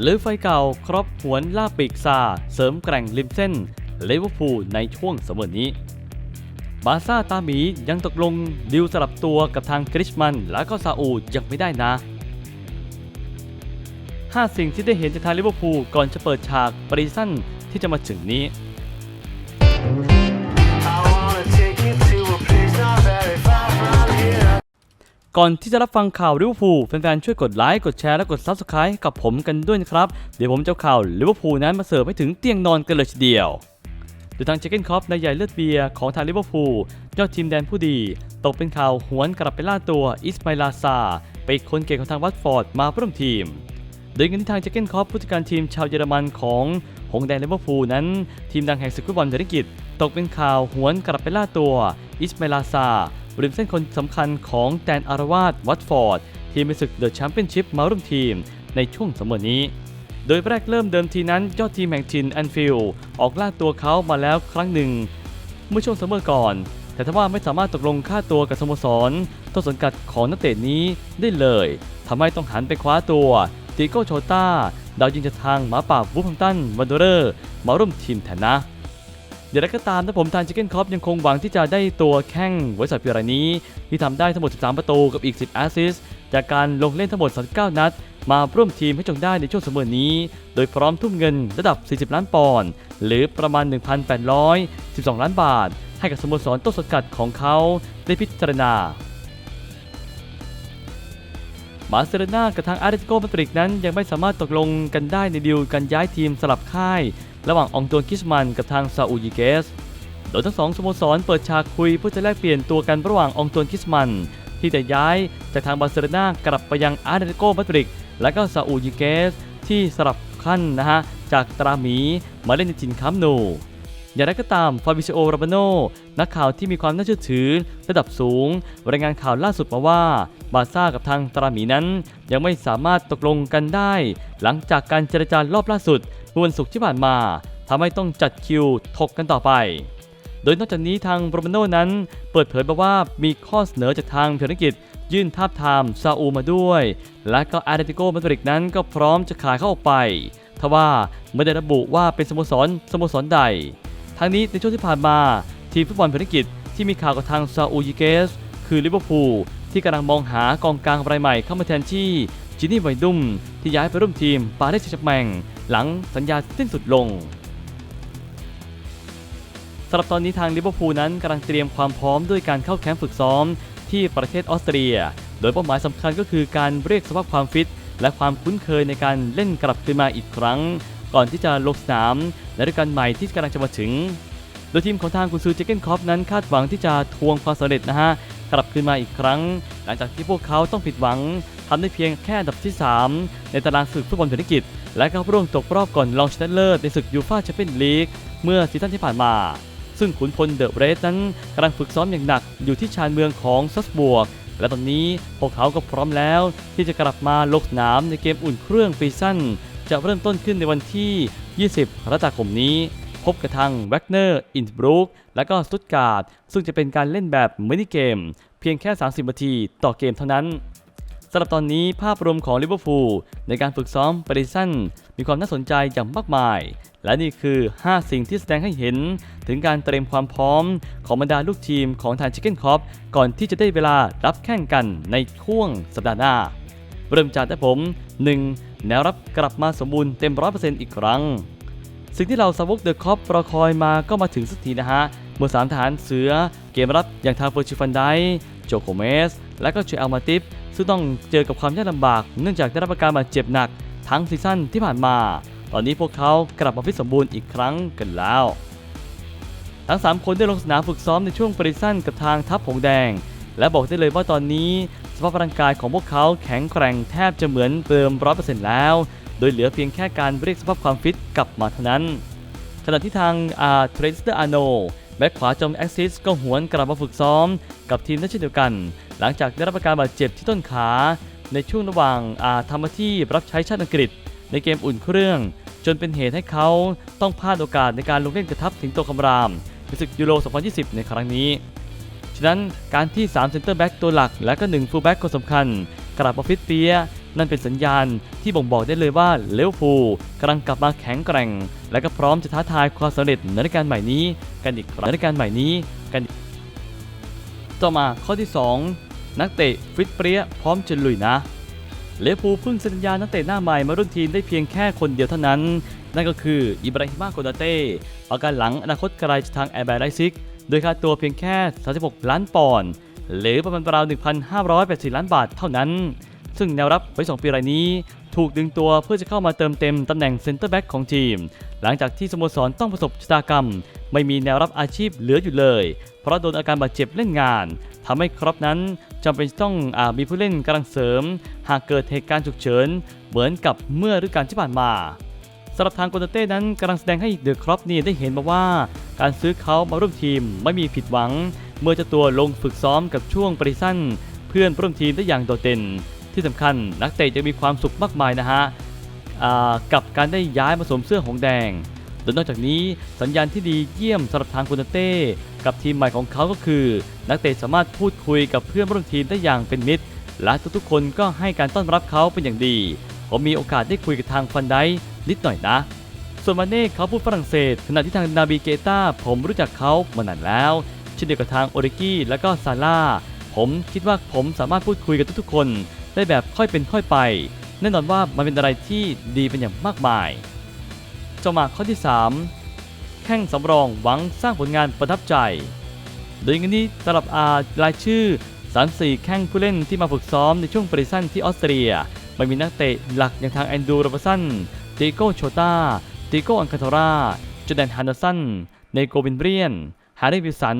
หรือไฟเก่าครอบหวนล่าปีกซา เสริมแกร่งริมเส้นลิเวอร์พูลในช่วงเสมอนี้ บาซ่าตาหมียังตกลงดิวสลับตัวกับทางกริชมันและก็ซาอูยังไม่ได้นะ 5 สิ่งที่ได้เห็นจากทางลิเวอร์พูลก่อนจะเปิดฉากปรีซันที่จะมาถึงนี้ ก่อนที่จะรับฟังข่าวลิเวอร์พูลแฟนๆช่วยกดไลค์กดแชร์และกด Subscribe ให้กับผมกันด้วยนะครับ เดี๋ยวผมจะข่าวลิเวอร์พูลนั้นมาเสิร์ฟให้ถึงเตียงนอนกันเลยทีเดียวโดยทางเจเกนคอปนายใหญ่เลือดเบียร์ของทางลิเวอร์พูลยอดทีมแดนผู้ดี ตกเป็นข่าวหวนกลับไปล่าตัวอิสมาอิลาซาไปคนเก่งของทางวัตฟอร์ดมาร่วมทีม โดยเงินที่ทางเจเกนคอปผู้จัดการทีมชาวเยอรมันของหงแดงลิเวอร์พูลนั้น ทีมดังแห่งศึกฟุตบอลเศรษฐกิจตกเป็นข่าวหวนกลับไปล่าตัวอิสมาอิลาซา ริมเส้นคนสำคัญของแดนอารวาสวัตฟอร์ด ทีมในศึกเดอะแชมเปี้ยนชิพมาร่วมทีมในช่วงเสมอนี้ โดยแรกเริ่มเดิมทีนั้นยอดทีมแห่งทินแอนฟิลออกล่าตัวเขามาแล้วครั้งหนึ่ง เมื่อช่วงเสมอก่อน แต่ทว่าไม่สามารถตกลงค่าตัวกับสโมสรต้นสังกัดของนักเตะนี้ได้เลยทำให้ต้องหันไปคว้าตัวติโก้โชต้าดาวยิงจากทางหมาป่าวูฟฮัมตันวันเดอร์ มาร่วมทีมแทนนะ อย่างไรก็ตามนะผมทางชิคเก้นคอปยังคงหวังที่จะได้ตัวแข้งไว้สัตว์ปีรายนี้ ที่ทำได้ทั้งหมด 13 ประตูกับอีก 10 แอสซิสจากการลงเล่นทั้งหมด 39 นัด มาร่วมทีมให้จงได้ในช่วงเสมอนี้ โดยพร้อมทุ่มเงินระดับ 40 ล้านปอนด์หรือประมาณ 1,812 ล้านบาท ให้กับสโมสรต้นสังกัดของเขาได้พิจารณาบาร์เซโลนากับทางอาร์เตติโกมาดริดนั้นยังไม่สามารถตกลงกันได้ในดีลการย้ายทีมสลับค่าย ระหว่างองตวนคิสมันกับทางซาอูยิเกส โดยทั้งสองสโมสรเปิดฉากคุยเพื่อจะแลกเปลี่ยนตัวกันระหว่างองตวนคิสมัน ที่จะย้ายจากทางบาร์เซโลนากลับไปยังอาร์เตติโกมาดริดและก็ซาอูยิเกส ที่สลับขั้นนะฮะจากตราหมีมาเล่นในจินคัมป์นูอย่างไรก็ตามฟาบิซิโอราบาโนนักข่าวที่มีความน่าเชื่อถือระดับสูง รายงานข่าวล่าสุดมาว่า บาซ่ากับทางตราหมีนั้น ยังไม่สามารถตกลงกันได้ หลังจากการเจรจารอบล่าสุดเมื่อวันศุกร์ที่ผ่านมาทำให้ต้องจัดคิวถกกันต่อไป โดยนอกจากนี้ทางโรมาโนนั้น เปิดเผยมาว่ามีข้อเสนอจากทางธุรกิจยื่นทาบทามซาอูมาด้วย และก็อาร์เตติโกมาดริดนั้นก็พร้อมจะขายเข้าออกไปทว่าไม่ได้ระบุว่าเป็นสโมสรสโมสรใด ทั้งนี้ในช่วงที่ผ่านมา ทีมฟุตบอลภารกิจที่มีข่าวกับทางซาอูยิเกส คือลิเวอร์พูล ที่กำลังมองหากองกลางรายใหม่เข้ามาแทนที่จินนี่ไวดุมที่ย้ายไปร่วมทีมปารีสแซงต์แชร์แมงหลังสัญญาสิ้นสุดลงสำหรับตอนนี้ทางลิเวอร์พูลนั้นกำลังเตรียมความพร้อมด้วยการเข้าแคมป์ฝึกซ้อมที่ประเทศออสเตรีย โดยเป้าหมายสำคัญก็คือการเรียกสภาพความฟิต และความคุ้นเคยในการเล่นกลับคืนมาอีกครั้ง ก่อนที่จะลงสนามในฤดูกาลใหม่ที่กำลังจะมาถึง โดยทีมของทางกุนซือเจเกนคอปนั้นคาดหวังที่จะทวงความสำเร็จนะฮะ กลับคืนมาอีกครั้ง หลังจากที่พวกเขาต้องผิดหวังทำได้เพียงแค่อันดับที่ 3 ในตารางศึกฟุตบอลเศรษฐกิจ และก็ร่วงตกรอบก่อนรองชนะเลิศในศึกยูฟ่าแชมเปี้ยนลีกเมื่อซีซั่นที่ผ่านมา ซึ่งขุนพลเดอะเรสนั้นกำลังฝึกซ้อมอย่างหนักอยู่ที่ชานเมืองของซัสบวก และตอนนี้พวกเขาก็พร้อมแล้ว ที่จะกลับมาลงสนามในเกมอุ่นเครื่องปีสั้นจะเริ่มต้นขึ้นในวันที่ 20กรกฎาคมนี้ พบกับทางแวกเนอร์อินบรูกและก็สตุตการ์ดซึ่งจะเป็นการเล่นแบบมินิเกม เพียงแค่ 30 นาทีต่อเกมเท่านั้นสำหรับตอนนี้ภาพรวมของลิเวอร์พูลในการฝึกซ้อมปริซันมีความน่าสนใจอย่างมากมาย และนี่คือ 5 สิ่งที่แสดงให้เห็น ถึงการเตรียมความพร้อมของบรรดาลูกทีมของทางชิคเก้นคอปก่อนที่จะได้เวลารับแข่งกันในช่วงสัปดาห์หน้า เริ่มจากแต่ผม 1. แนวรับกลับมาสมบูรณ์เต็ม 100%อีกครั้ง สิ่งที่เราสาวกเดอะคอปรอคอยมาก็มาถึงสักทีนะฮะเมื่อสามทหารเสือเกมรับอย่างทางเฟอร์ชิฟันไดโจโกเมส และก็เชอัลมาติฟซึ่งต้องเจอกับความยากลำบาก เนื่องจากได้รับอาการบาดเจ็บหนักทั้งซีซั่นที่ผ่านมา ตอนนี้พวกเขากลับมาฟิตสมบูรณ์อีกครั้งกันแล้ว ทั้ง 3 คนได้ลงสนามฝึกซ้อมในช่วงปริซั่นกับทางทัพหงแดง และบอกได้เลยว่าตอนนี้สภาพร่างกายของพวกเขาแข็งแกร่งแทบจะเหมือนเดิม100%แล้ว ดยเหลือเพียงแค่การเรียกสภาพความฟิตกลับมาเท่านั้น ขณะที่ทางอาเทรสเตอร์อาโนแบ็คขวาจอมแอ็กซิสก็หวนกลับมาฝึกซ้อม กับทีมนั้นเช่นเดียวกัน หลังจากได้รับอาการบาดเจ็บที่ต้นขา ในช่วงระหว่างอาทำหน้าที่รับใช้ชาติอังกฤษ ในเกมอุ่นเครื่อง จนเป็นเหตุให้เขาต้องพลาดโอกาสในการลงเล่นกระทับถึงตัวคำรามในศึกยูโร 2020 ในครั้งนี้ ฉะนั้นการที่3เซนเตอร์แบ็กตัวหลักและก็1ฟูลแบ็กคนสำคัญ กลับมาฟิตเปีย นั่นเป็นสัญญาณที่บ่งบอกได้เลยว่าเลวอร์พูกำลังกลับมาแข็งแกร่ง และก็พร้อมจะท้าทายความสำเร็จในฤดูกาลใหม่นี้กันอีกครั้งในฤดูกาลใหม่นี้กันอีกต่อมาข้อที่ 2 นักเตะฟิตเปรี้ยพร้อมจะลุยนะเลเวอร์พูเพิ่งเซ็นสัญญานักเตะหน้าใหม่มาร่วมทีมได้เพียงแค่คนเดียวเท่านั้น นั่นก็คืออิบราฮิมาโกนาเต้ประกันหลังอนาคตไกลจากทางแอร์แบร์ไลซิกโดยค่าตัวเพียงแค่ 36 ล้านปอนด์หรือประมาณราว 1,584 ล้านบาทเท่านั้น ซึ่งแนวรับไว้2ปีรายนี้ ถูกดึงตัวเพื่อจะเข้ามาเติมเต็มตำแหน่งเซนเตอร์แบ็กของทีม หลังจากที่สโมสรต้องประสบชะตากรรม ไม่มีแนวรับอาชีพเหลืออยู่เลย เพราะโดนอาการบาดเจ็บเล่นงานทำให้ครอปนั้นจำเป็นต้องอมีผู้เล่นกำลังเสริม หากเกิดเหตุการณ์ฉุกเฉินเหมือนกับเมื่อฤดูกาลที่ผ่านมาสำหรับทางโกนเต้นั้นกำลังแสดงให้เดอะครอปนี่ได้เห็นมาว่า การซื้อเขามาร่วมทีมไม่มีผิดหวัง เมื่อจ้าตัวลงฝึกซ้อมกับช่วงปริสั้น เพื่อนร่วมทีมได้อย่างโดดเด่น ที่สำคัญนักเตะจะมีความสุขมากมายนะฮะกับการได้ย้ายมาสวมเสื้อหงแดงโดยนอกจากนี้สัญญาณที่ดีเยี่ยมสำหรับทางโกนเต้กับทีมใหม่ของเขาก็คือ นักเตะสามารถพูดคุยกับเพื่อนร่วมทีมได้อย่างเป็นมิตร และทุกๆคนก็ให้การต้อนรับเขาเป็นอย่างดี ผมมีโอกาสได้คุยกับทางฟันไดนิดหน่อยนะ ส่วนมาเน่เขาพูดฝรั่งเศส ขณะที่ทางนาบิเกต้าผมรู้จักเขามานานแล้วเช่นเดียวกับทางโอริกี้และก็ซาร่าผมคิดว่าผมสามารถพูดคุยกับทุกๆคน ได้แบบค่อยเป็นค่อยไป แน่นอนว่ามันเป็นอะไรที่ดีเป็นอย่างมากมายจามาข้อที่ 3 แข่งสำรองหวังสร้างผลงานประทับใจ โดยงานนี้สำหรับอารายชื่อ34แข้งผู้เล่นที่มาฝึกซ้อมในช่วงปริซันที่ออสเตรียไม่มีนักเตะหลักอย่างทางแอนดูโรบสันติโกโชตาติโกอังคาโทราจอแดนฮันเดอร์สันเนโกบินเบรียน ฮาร์รีวิสัน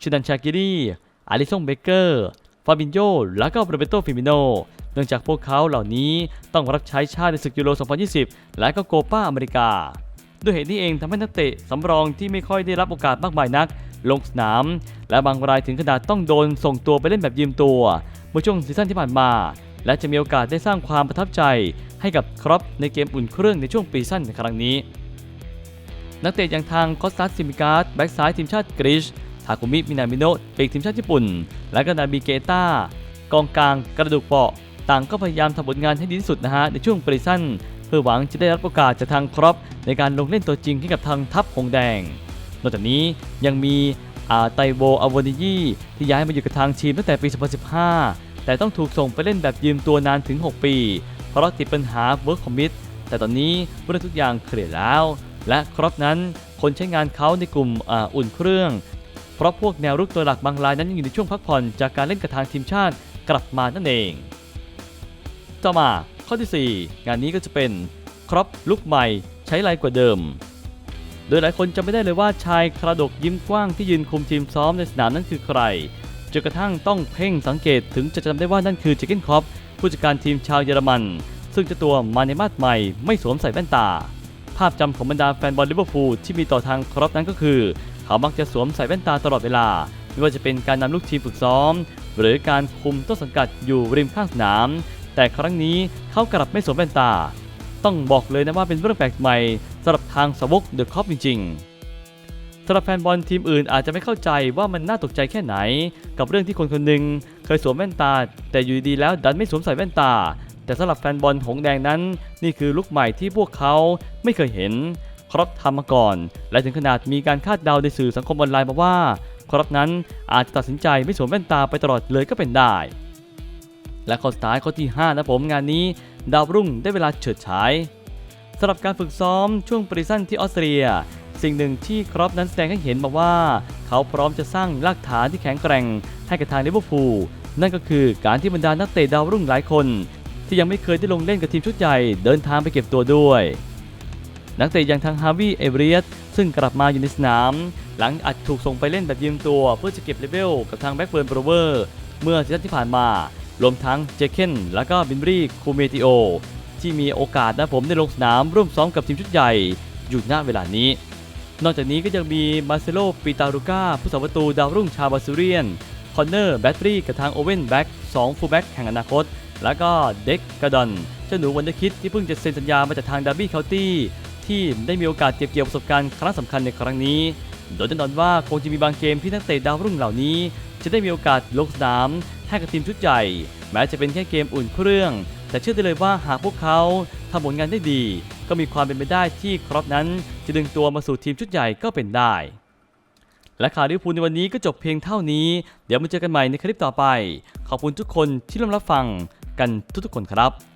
ชิดันชากิรีอาริซงเบเกอร์ ฟาบินโยและก็โรเบโตฟิมิโน เนื่องจากพวกเขาเหล่านี้ต้องรับใช้ชาติในศึกยูโร 2020 และก็โกปาอเมริกา ด้วยเหตุนี้เองทำให้นักเตะสำรองที่ไม่ค่อยได้รับโอกาสมากมายนัก ลงสนาม และบางรายถึงขนาดต้องโดนส่งตัวไปเล่นแบบยืมตัว เมื่อช่วงซีซั่นที่ผ่านมา และจะมีโอกาสได้สร้างความประทับใจให้กับครอปในเกมอุ่นเครื่องในช่วงปีสั้นในครั้งนี้ นักเตะอย่างทางคอสตัสซิมิการ์ดแบ็กซ้ายทีมชาติกรีซ ทาคุมิ มินามิโนะปีกทีมชาติญี่ปุ่น และก็นาบิเกต้ากองกลางกระดูกเปาะ ต่างก็พยายามทำผลงานให้ดีที่สุดนะฮะในช่วงปริสั้นเพื่อหวังจะได้รับโอกาสจากทางครอปในการลงเล่นตัวจริงให้กับทางทัพหงแดง นอกจากนี้ยังมีอาไตโวอาวอนิยีที่ย้ายมาอยู่กับทางทีมตั้งแต่ปี 2015 แต่ต้องถูกส่งไปเล่นแบบยืมตัวนานถึง 6 ปี เพราะติดปัญหา work commit แต่ตอนนี้เมื่อทุกอย่างเคลียร์แล้ว และครอปนั้นคนใช้งานเขาในกลุ่มออุ่นเครื่อง เพราะพวกแนวรุกตัวหลักบางรายนั้นยังอยู่ในช่วงพักผ่อนจากการเล่นกับทางทีมชาติกลับมานั่นเอง ต่อมาข้อที่ 4 งานนี้ก็จะเป็นครอปลุกใหม่ใช้ไรกว่าเดิม โดยหลายคนจำไม่ได้เลยว่าชายกระดกยิ้มกว้างที่ยืนคุมทีมซ้อมในสนามนั้นคือใครจนกระทั่งต้องเพ่งสังเกตถึงจะจำได้ว่านั่นคือเจเกนครอปผู้จัดการทีมชาวเยอรมัน ซึ่งจ้าตัวมาในมาดใหม่ไม่สวมใส่แว่นตา ภาพจำของบรรดาแฟนบอลลิเวอร์พูลที่มีต่อทางครอปนั้นก็คือ เขามักจะสวมใส่แว่นตาตลอดเวลา ไม่ว่าจะเป็นการนำลูกทีมฝึกซ้อม หรือการคุมต้นสังกัดอยู่ริมข้างสนาม แต่ครั้งนี้เขากลับไม่สวมแว่นตา ต้องบอกเลยนะว่าเป็นเรื่องแปลกใหม่สำหรับทางสวกเดอะคอปจริงๆสำหรับแฟนบอลทีมอื่นอาจจะไม่เข้าใจว่ามันน่าตกใจแค่ไหน กับเรื่องที่คนคนหนึ่งเคยสวมแว่นตา แต่อยู่ดีๆแล้วดันไม่สวมใส่แว่นตา แต่สำหรับแฟนบอลหงแดงนั้น นี่คือลุคใหม่ที่พวกเขาไม่เคยเห็น ครอปทำมาก่อน และถึงขนาดมีการคาดเดาในสื่อสังคมออนไลน์มาว่า ครอปนั้นอาจจะตัดสินใจไม่สวมแว่นตาไปตลอดเลยก็เป็นได้ และข้อสุดท้ายข้อที่ 5 นะผมงานนี้ ดาวรุ่งได้เวลาเฉิดฉายสำหรับการฝึกซ้อมช่วงปริสั้นที่ออสเตรีย สิ่งหนึ่งที่ครอปนั้นแสดงให้เห็นมาว่า เขาพร้อมจะสร้างรากฐานที่แข็งแกร่ง ให้กับทางลิเวอร์พูลนั่นก็คือการที่บรรดานักเตะดาวรุ่งหลายคน ที่ยังไม่เคยได้ลงเล่นกับทีมชุดใหญ่เดินทางไปเก็บตัวด้วย นักเตะอย่างทางฮาวิเอเบรียสซึ่งกลับมาอยู่ในสนาม หลังอาจถูกส่งไปเล่นแบบยืมตัว เพื่อจะเก็บเลเวลกับทางแบ็กเบิร์นโบรเวอร์เมื่อซีซั่นที่ผ่านมารวมทั้งเจเคนและก็บินบรีคูเมติโอ ที่มีโอกาสนะผมได้ลงสนามร่วมซ้อมกับทีมชุดใหญ่อยู่ณเวลานี้ นอกจากนี้ก็ยังมีมาเซโลปิตารุก้าผู้สาประตูดาวรุ่งชาวบาซูเรียน คอนเนอร์แบตเตอรี่กับทางโอเว่นแบ็ก2ฟูลแบ็กแห่งอนาคต แล้วก็เด็กกระดอนเจ้าหนูวันเดคิดที่เพิ่งจะเซ็นสัญญามาจากทางดาร์บี้เคานตี้ ที่ได้มีโอกาสเก็บเกี่ยวประสบการณ์ครั้งสำคัญในครั้งนี้ โดยแน่นอนว่าคงจะมีบางเกมที่นักเตะดาวรุ่งเหล่านี้ จะได้มีโอกาสลงสนามให้กับทีมชุดใหญ่ แม้จะเป็นแค่เกมอุ่นเครื่องแแต่เชื่อได้เลยว่าหากพวกเขาทำผลงานได้ดี ก็มีความเป็นไปได้ที่ครอปนั้น จะดึงตัวมาสู่ทีมชุดใหญ่ก็เป็นได้และข่าวลิเวอร์พูลในวันนี้ก็จบเพียงเท่านี้ เดี๋ยวมาเจอกันใหม่ในคลิปต่อไป ขอบคุณทุกคนที่ร่วมรับฟังกันทุกๆคนครับ